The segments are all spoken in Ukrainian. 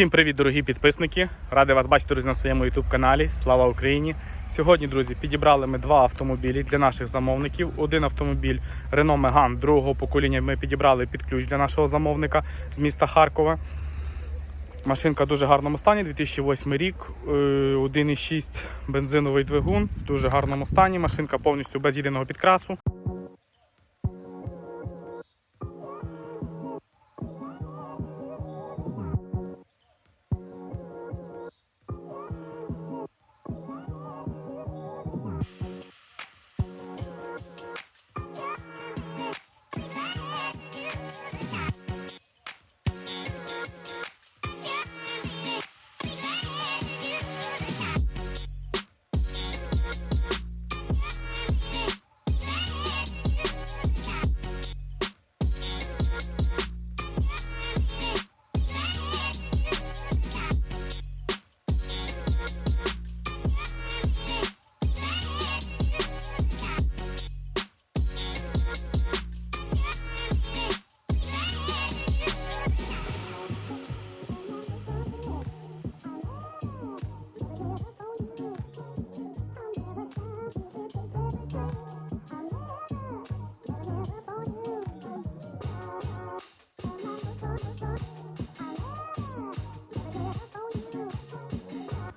Всім привіт, дорогі підписники! Радий вас бачити друзі, на своєму youtube каналі. Слава Україні! Сьогодні, друзі, підібрали ми два автомобілі для наших замовників. Один автомобіль Renault Megane другого покоління ми підібрали під ключ для нашого замовника з міста Харкова. Машинка в дуже гарному стані, 2008 рік, е, 1,6 бензиновий двигун, в дуже гарному стані. Машинка повністю без єдиного підкрасу.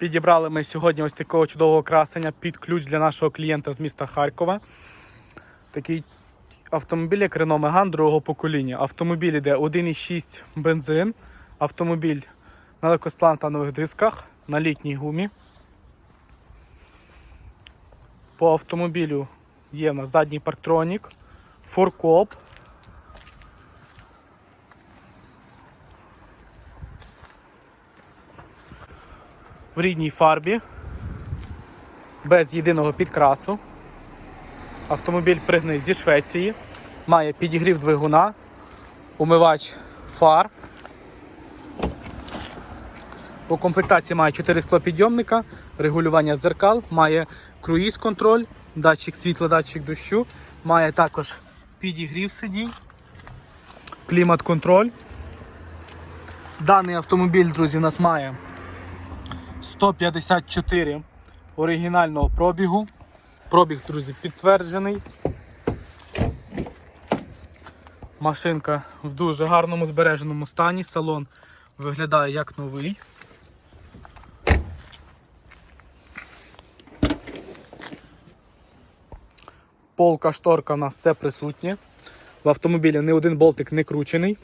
Підібрали ми сьогодні ось такого чудового красення під ключ для нашого клієнта з міста Харкова. Такий автомобіль, як Renault Megane другого покоління. Автомобіль іде 1,6 бензин. Автомобіль на легкосплантанових дисках, на літній гумі. По автомобілю є в нас задній парктронік, форкоп. В рідній фарбі, без єдиного підкрасу. Автомобіль пригнаний зі Швеції, має підігрів двигуна, умивач фар. По комплектації має 4 склопідйомника, регулювання дзеркал, має круїз контроль, датчик світла, датчик дощу, має також підігрів сидінь, клімат контроль. Даний автомобіль, друзі, у нас має 154 оригінального пробігу. Пробіг, друзі, підтверджений. Машинка в дуже гарному збереженому стані. Салон виглядає як новий. Полка, шторка у нас все присутнє. В автомобілі ні один болтик не кручений.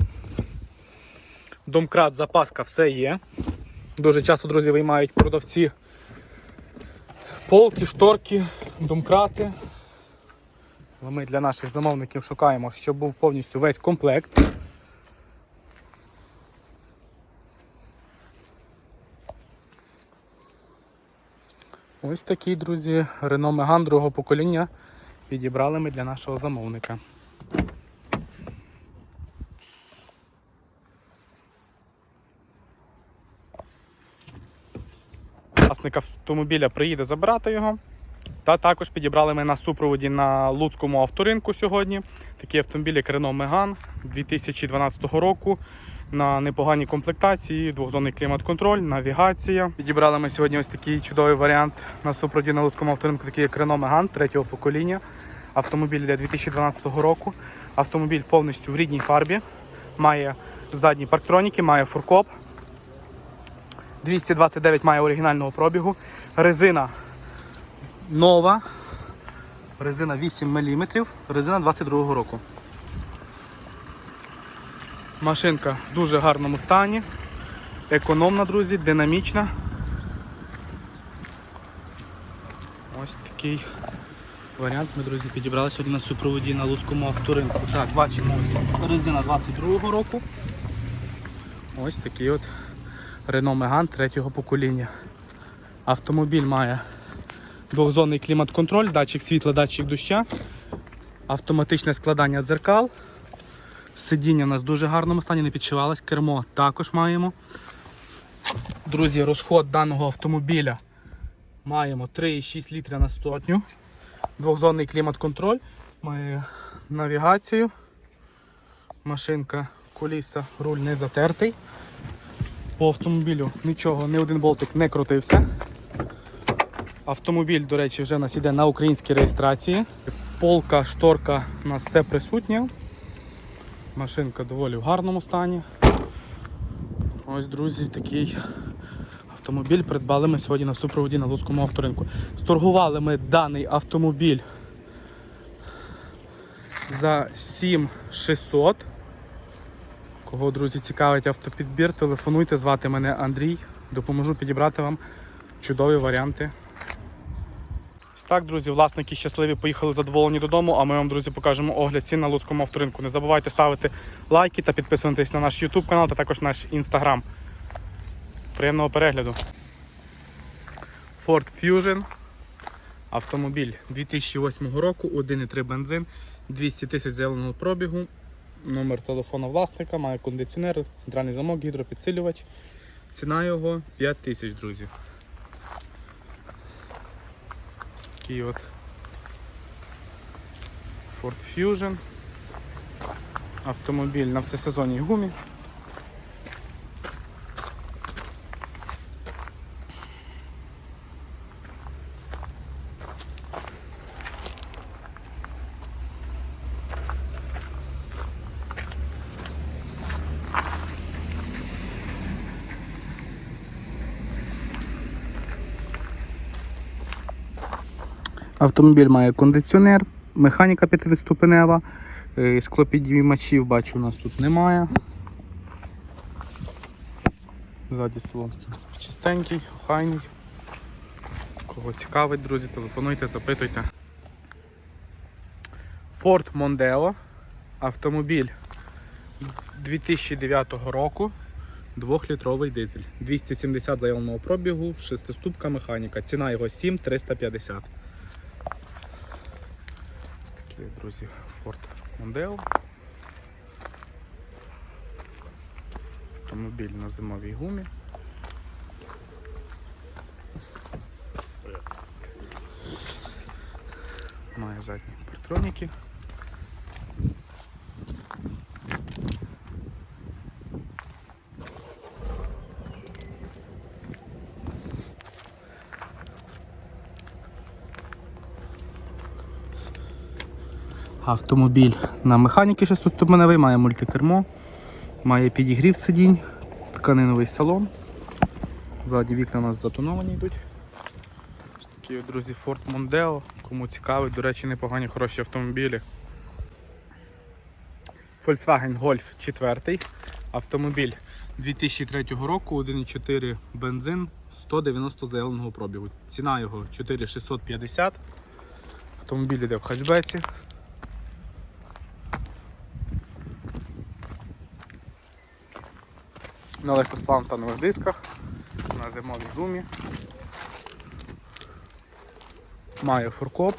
Домкрат, запаска, все є. Дуже часто, друзі, виймають продавці полки, шторки, домкрати. Але Ми для наших замовників шукаємо, щоб був повністю весь комплект. Ось такий, друзі, Renault Megane другого покоління підібрали ми для нашого замовника. Власник автомобіля приїде забирати його. Та також підібрали ми на супроводі на Луцькому авторинку сьогодні. Такий автомобіль, як Renault Megane 2012 року. На непоганій комплектації, двохзонний клімат-контроль, навігація. Підібрали ми сьогодні ось такий чудовий варіант на супроводі на Луцькому авторинку, такий як Renault Megane третього покоління. Автомобіль йде 2012 року. Автомобіль повністю в рідній фарбі. Має задні парктроніки, має фуркоп. 229 має оригінального пробігу. Резина нова. Резина 8 мм, резина 22 року. Машинка в дуже гарному стані. Економна, друзі, динамічна. Ось такий варіант ми, друзі, підібрали сьогодні на супроводі на Луцькому авторинку. Так, бачимо ось резина 22 року. Ось такий от Renault Megane третього покоління. Автомобіль має двохзонний клімат-контроль, датчик світла, датчик доща, автоматичне складання дзеркал. Сидіння в нас в дуже гарному стані, не підшивалось, кермо також маємо. Друзі, розход даного автомобіля маємо 3,6 літра на сотню. Двохзонний клімат-контроль, має навігацію. Машинка, коліса, руль не затертий. По автомобілю нічого, ні один болтик не крутився. Автомобіль, до речі, вже у нас іде на українській реєстрації. Полка, шторка у нас все присутнє. Машинка доволі в гарному стані. Ось, друзі, такий автомобіль придбали ми сьогодні на супроводі на Луцькому авторинку. Сторгували ми даний автомобіль за 7600. Кого, друзі, цікавить автопідбір, телефонуйте, звати мене Андрій. Допоможу підібрати вам чудові варіанти. Так, друзі, власники щасливі поїхали задоволені додому, а ми вам, друзі, покажемо огляд цін на Луцькому авторинку. Не забувайте ставити лайки та підписуватись на наш YouTube канал та також наш Instagram. Приємного перегляду. Ford Fusion. Автомобіль 2008 року, 1,3 бензин, 200 тисяч зеленого пробігу, номер телефона власника, має кондиціонер, центральний замок, гідропідсилювач. Ціна його 5 тисяч, друзі. Такий от Ford Fusion. Автомобіль на всесезонній гумі. Автомобіль має кондиціонер, механіка 5-ступенева, е, склопідіймачів бачу у нас тут немає. Ззаді салон чистенький, охайний. Кого цікавить, друзі, телефонуйте, запитуйте. Ford Mondeo. Автомобіль 2009 року. 2-літровий дизель. 270 заявленого пробігу, 6-ступка механіка. Ціна його 7350. Ось друзі, Ford Mondeo. Автомобіль на зимовій гумі. Має задні партроніки. Автомобіль на механіки 6-ступеневий, має мультикермо, має підігрів сидінь, тканиновий салон. Ззаді вікна у нас затоновані йдуть. Ось такі, друзі, Ford Mondeo. Кому цікавить, до речі, непогані хороші автомобілі. Volkswagen Golf 4. Автомобіль 2003 року, 1,4 бензин, 190 заявленого пробігу. Ціна його 4650. Автомобіль йде в хатчбеці. На легкосплантанових дисках, на зимовій гумі. Має фуркоп.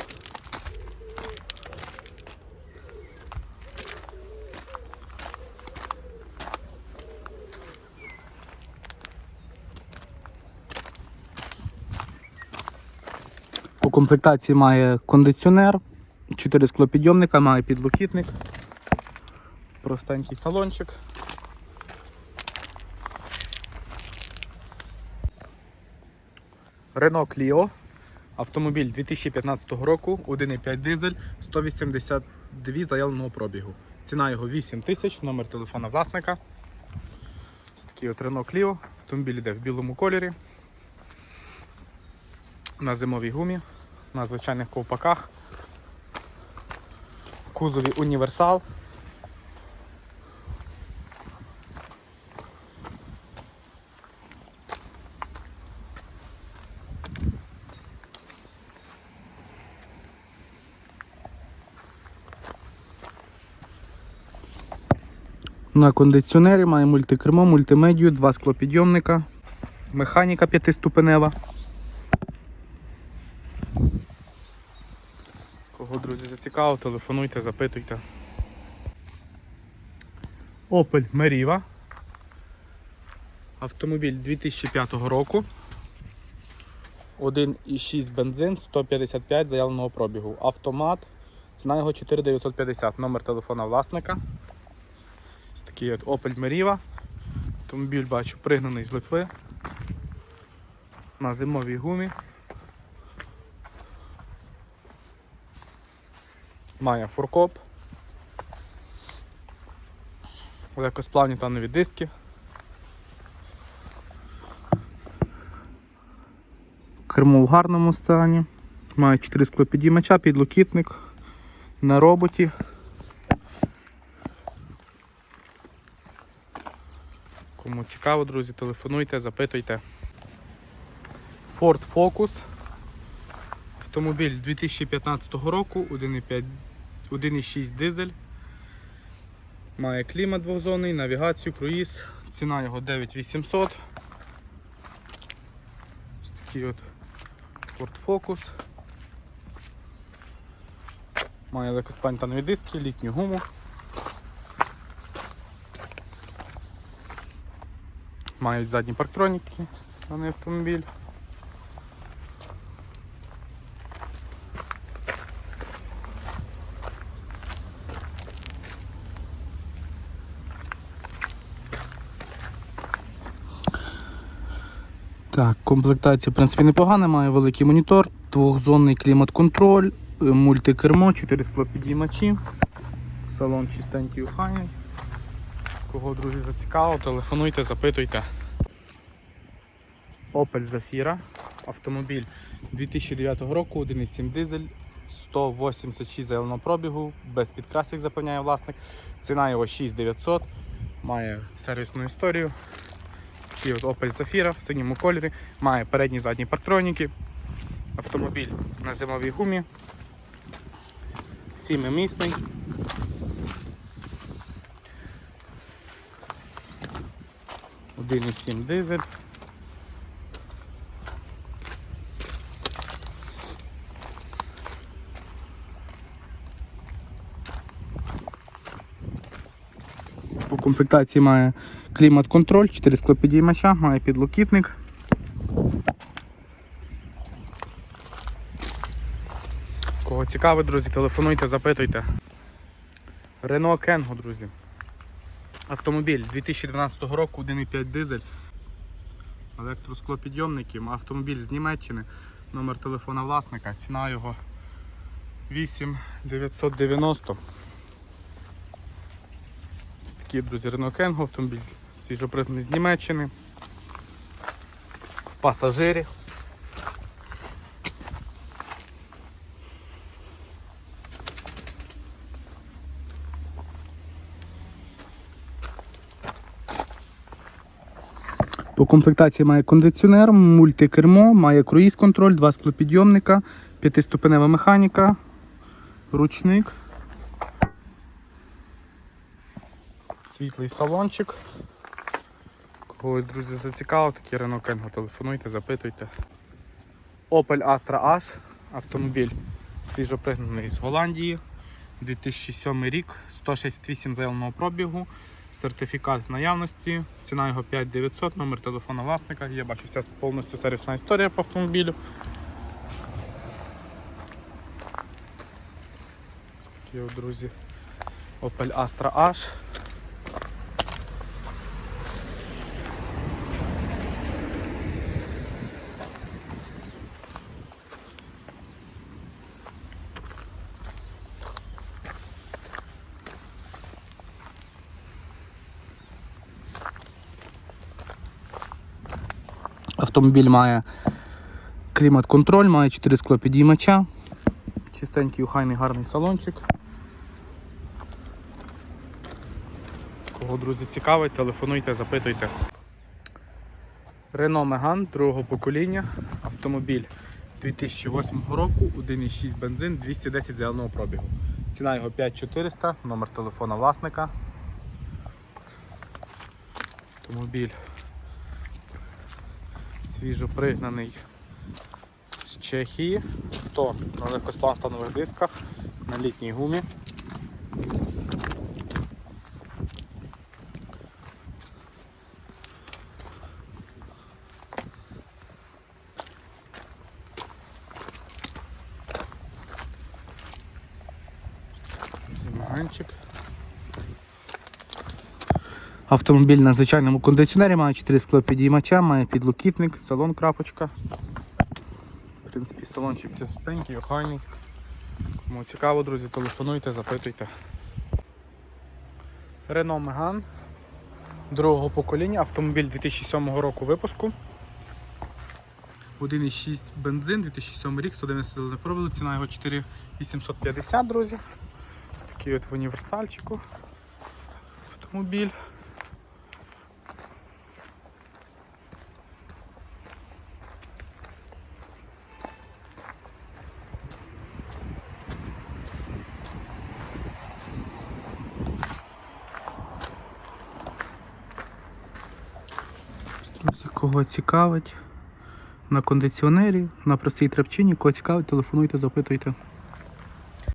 У комплектації має кондиціонер, 4 склопідйомника, має підлокітник, простенький салончик. Renault Clio. Автомобіль 2015 року, 1,5 дизель, 182 заявленого пробігу. Ціна його 8 тисяч, номер телефона власника. Ось такий от Renault Clio. Автомобіль йде в білому кольорі. На зимовій гумі, на звичайних ковпаках. Кузові універсал. На кондиціонері має мультикермо, мультимедію, два склопідйомника, механіка п'ятиступенева. Кого, друзі, зацікавив, телефонуйте, запитуйте. Opel Meriva. Автомобіль 2005 року. 1,6 бензин, 155 заявленого пробігу. Автомат. Ціна його 4950. Номер телефона власника. Ось такий от Opel Meriva. Автомобіль бачу пригнаний з Литви. На зимовій гумі. Має фуркоп. Легкосплавні танові диски. Кермо в гарному стані. Має 4 склопідіймача, підлокітник на роботі. Цікаво, друзі, телефонуйте, запитуйте. Ford Focus. Автомобіль 2015 року, 1,5 1,6 дизель. Має клімат двохзонний, навігацію, круїз. Ціна його 9800. Ось такий от Ford Focus. Має легкоспантанові диски, літню гуму. Мають задні парктроніки даний автомобіль. Так, комплектація в принципі непогана, має великий монітор, двохзонний клімат-контроль, е, мультикермо, 4 склопідіймачі, салон чистенький охайний. Кого, друзі, зацікавило, телефонуйте, запитуйте. Opel Zafira. Автомобіль 2009 року, 1,7 дизель, 186 зеленого пробігу, без підкрасів запевняє власник. Ціна його 6900, має сервісну історію. Такий от Opel Zafira в синьому кольорі, має передні задні парктроніки. Автомобіль на зимовій гумі. Сімимісний. Один і сім дизель. По комплектації має клімат-контроль, 4 склопідіймача, має підлокітник. Кого цікавить, друзі, телефонуйте, запитуйте. Renault Kangoo, друзі. Автомобіль 2012 року, 1,5 дизель. Електросклопідйомники, автомобіль з Німеччини, номер телефона власника, ціна його 8990. Ось такий, друзі, Renault Kangoo, автомобіль свіжопритний з Німеччини. В пасажирі. По комплектації має кондиціонер, мультикермо, має круїз-контроль, два склопідйомника, п'ятиступенева механіка, ручник, світлий салончик. Когось, друзі, зацікавив, такі Renault Kangoo, телефонуйте, запитуйте. Opel Astra H, автомобіль свіжопригнаний з Голландії, 2007 рік, 168 заявленого пробігу. Сертифікат наявності, ціна його 5900, номер телефона власника. Я бачу вся повністю сервісна історія по автомобілю. Ось такі друзі. Opel Astra H. Автомобіль має клімат-контроль, має 4 склопідіймача, чистенький, охайний, гарний салончик. Кого, друзі, цікавить, телефонуйте, запитуйте. Renault Megane другого покоління, автомобіль 2008 року, 1,6 бензин, 210 зеленого пробігу. Ціна його 5400, номер телефона власника. Автомобіль свіжопригнаний з Чехії. Авто на легкосплавтанових дисках, на літній гумі. Замаганчик. Автомобіль на звичайному кондиціонері має 4 склопідіймача, має підлокітник, салон крапочка. В принципі, салончик чистенький, охайний. Кому цікаво, друзі, телефонуйте, запитуйте. Renault Megane другого покоління, автомобіль 2007 року випуску. 1,6 бензин, 2007 рік, 111 сили пробили, ціна його 4850, друзі. Ось такий от в універсальчику автомобіль. Друзі, кого цікавить на кондиціонері, на простій трапчині, кого цікавить, телефонуйте, запитуйте.